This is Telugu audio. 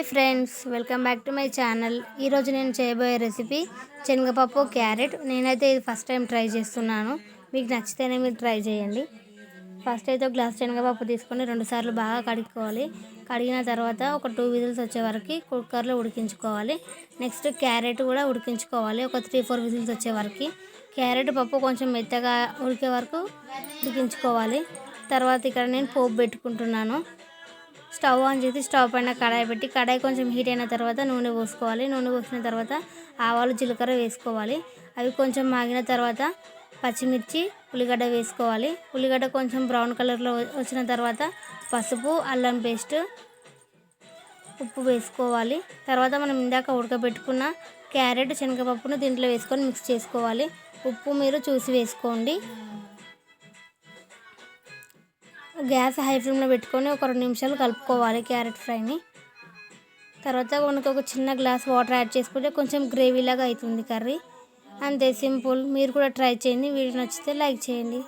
Hi friends welcome back to my channel. ఈరోజు నేను చేయబోయే రెసిపీ శనగపప్పు క్యారెట్. నేనైతే ఇది ఫస్ట్ టైం ట్రై చేస్తున్నాను. మీకు నచ్చితేనే మీరు ట్రై చేయండి. ఫస్ట్ అయితే ఒక గ్లాస్ శనగపప్పు తీసుకొని రెండు సార్లు బాగా కడుక్కోవాలి. కడిగిన తర్వాత ఒక టూ విజిల్స్ వచ్చే వరకు కుక్కర్లో ఉడికించుకోవాలి. నెక్స్ట్ క్యారెట్ కూడా ఉడికించుకోవాలి. ఒక త్రీ ఫోర్ విజిల్స్ వచ్చే వరకు. క్యారెట్ పప్పు కొంచెం మెత్తగా ఉడికే వరకు ఉడికించుకోవాలి. తర్వాత ఇక్కడ నేను పోపు పెట్టుకుంటున్నాను. స్టవ్ ఆన్ చేసి స్టవ్ పైన కడాయి పెట్టి కడాయి కొంచెం హీట్ అయిన తర్వాత నూనె పోసుకోవాలి. నూనె పోసిన తర్వాత ఆవాలు జీలకర్ర వేసుకోవాలి. అవి కొంచెం మాగిన తర్వాత పచ్చిమిర్చి ఉల్లిగడ్డ వేసుకోవాలి. ఉల్లిగడ్డ కొంచెం బ్రౌన్ కలర్లో వచ్చిన తర్వాత పసుపు అల్లం పేస్ట్ ఉప్పు వేసుకోవాలి. తర్వాత మనం ఇందాక ఉడకబెట్టుకున్న క్యారెట్ శనగపప్పును దీంట్లో వేసుకొని మిక్స్ చేసుకోవాలి. ఉప్పు మీరు చూసి వేసుకోండి. గ్యాస్ హై ఫ్లేమ్లో పెట్టుకొని ఒక రెండు నిమిషాలు కలుపుకోవాలి క్యారెట్ ఫ్రైని. తర్వాత మనకు ఒక చిన్న గ్లాస్ వాటర్ యాడ్ చేసుకుంటే కొంచెం గ్రేవీ లాగా అవుతుంది కర్రీ. అంతే సింపుల్. మీరు కూడా ట్రై చేయండి. వీడియో నచ్చితే లైక్ చేయండి.